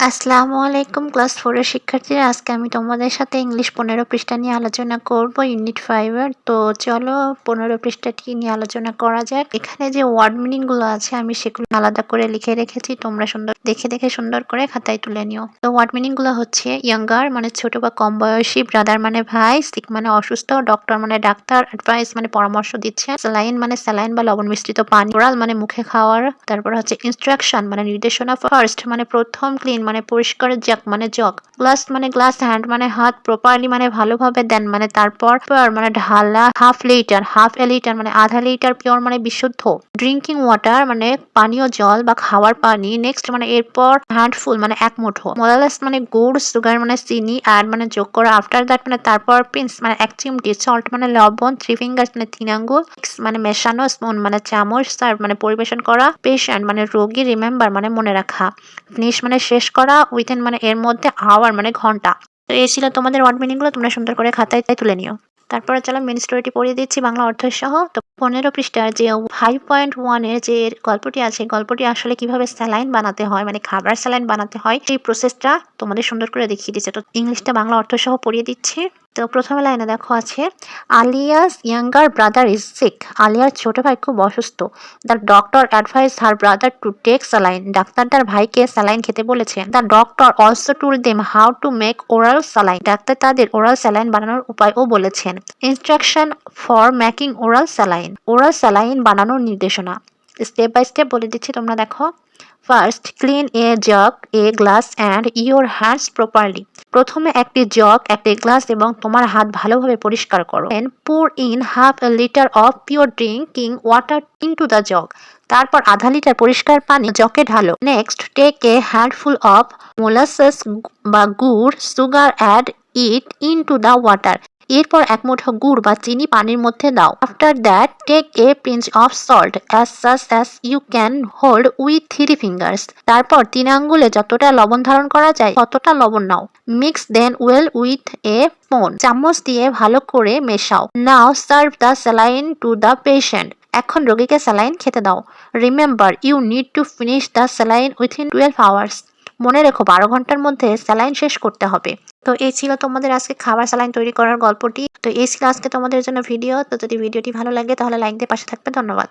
আসসালামু আলাইকুম ক্লাস ফোরের শিক্ষার্থীরা। আজকে আমি তোমাদের সাথে ইংলিশ পনেরো পৃষ্ঠা নিয়ে আলোচনা করব ইউনিট ফাইভের তো চলো পনেরো পৃষ্ঠাটি নিয়ে আলোচনা করা যাক। এখানে যে ওয়ার্ড মিনিংগুলো আছে, আমি সেগুলো আলাদা করে লিখে রেখেছি। তোমরা সুন্দর, দেখে দেখে সুন্দর করে খাতায় তুলে নিও। তো ওয়ার্ড মিনিংগুলো হচ্ছে ইয়াঙ্গার মানে ছোট বা কম বয়সী ব্রাদার মানে ভাই সিক মানে অসুস্থ ডক্টর মানে ডাক্তার অ্যাডভাইস মানে পরামর্শ দিচ্ছে স্যালাইন মানে স্যালাইন বা লবণ মিশ্রিত পানি ওরাল মানে মুখে খাওয়ার, তারপর হচ্ছে ইনস্ট্রাকশন মানে নির্দেশনা ফার্স্ট মানে প্রথম ক্লিন মানে পরিষ্কার জাক মানে জগ। গ্লাস মানে গ্লাস হ্যান্ড মানে হাত প্রপারলি মানে ভালোভাবে দেন মানে তারপর মানে ঢালা half litre half a litre মানে আধা লিটার পিওর মানে বিশুদ্ধ। ড্রিঙ্কিং ওয়াটার মানে পানীয় জল বা খাওয়ার পানি। নেক্সট মানে এরপর হ্যান্ডফুল মানে এক মুঠো। মোলালাস মানে গুড় সুগার মানে চিনি অ্যাড মানে যোগ করা আফটার দ্যাট মানে তারপর পিন্স মানে এক চিমটি সল্ট মানে লবণ থ্রি ফিঙ্গার মানে তিন আঙ্গুল। মানে মেশানো স্পুন মানে চামচ সার্ভ মানে পরিবেশন করা। পেশেন্ট মানে রোগী রিমেম্বার মানে মনে রাখা। ফিনিশ মানে শেষ করা উইথিন মানে এর মধ্যে আওয়ার মানে ঘণ্টা। তো এ ছিল তোমাদের ওয়ার্ড মিনিংগুলো তোমরা সুন্দর করে খাতায় তাই তুলে নিও। তারপরে চলো মেন স্টোরিটি পড়িয়ে দিচ্ছি, বাংলা অর্থ সহ তো পনেরো পৃষ্ঠার যে ফাইভ পয়েন্ট ওয়ানের যে গল্পটি আছে, গল্পটি আসলে কীভাবে স্যালাইন বানাতে হয় মানে খাবার স্যালাইন বানাতে হয়, সেই প্রসেসটা তোমাদের সুন্দর করে দেখিয়ে দিচ্ছে। তো ইংলিশটা বাংলা অর্থ সহ পড়িয়ে দিচ্ছি। তো প্রথমে লাইনে দেখো আছে, Alia's younger brother is sick আলিয়ার ছোট ভাই খুব অসুস্থ। The doctor advised her brother to take saline doctor তার ভাইকে স্যালাইন খেতে বলেছেন the doctor also told them how to make oral saline doctor তাদের ওরাল স্যালাইন বানানোর উপায়ও বলেছেন। Instruction for making oral saline oral saline বানানোর নির্দেশনা। স্টেপ বাই স্টেপ বলে দিচ্ছি তোমরা দেখো। First clean a jug a glass and your hands properly প্রথমে একটি জগ একটি গ্লাস এবং তোমার হাত ভালোভাবে পরিষ্কার করো। And pour in half a litre of pure drinking water into the jug তারপর আধা লিটার পরিষ্কার পানি জকে ঢালো। Next take a handful of molasses বা gur sugar add it into the water এরপর এক মুঠো গুড় বা চিনি পানির মধ্যে দাও। After that take a pinch of salt as much as you can hold with three fingers তারপর তিন আঙ্গুলে যতটা লবণ ধারণ করা যায়, ততটা লবণ নাও। Mix then well with a spoon চামচ দিয়ে ভালো করে মেশাও। Now serve the saline to the patient এখন রোগীকে স্যালাইন খেতে দাও। Remember you need to finish the saline within twelve hours মনে রেখো, বারো ঘণ্টার মধ্যে স্যালাইন শেষ করতে হবে। তো এই ছিল তোমাদের আজকে খাবার স্যালাইন তৈরি করার গল্পটি। তো এই ছিল আজকে তোমাদের জন্য ভিডিও। তো যদি ভিডিওটি ভালো লাগে, তাহলে লাইক দিয়ে পাশে থাকবে। ধন্যবাদ।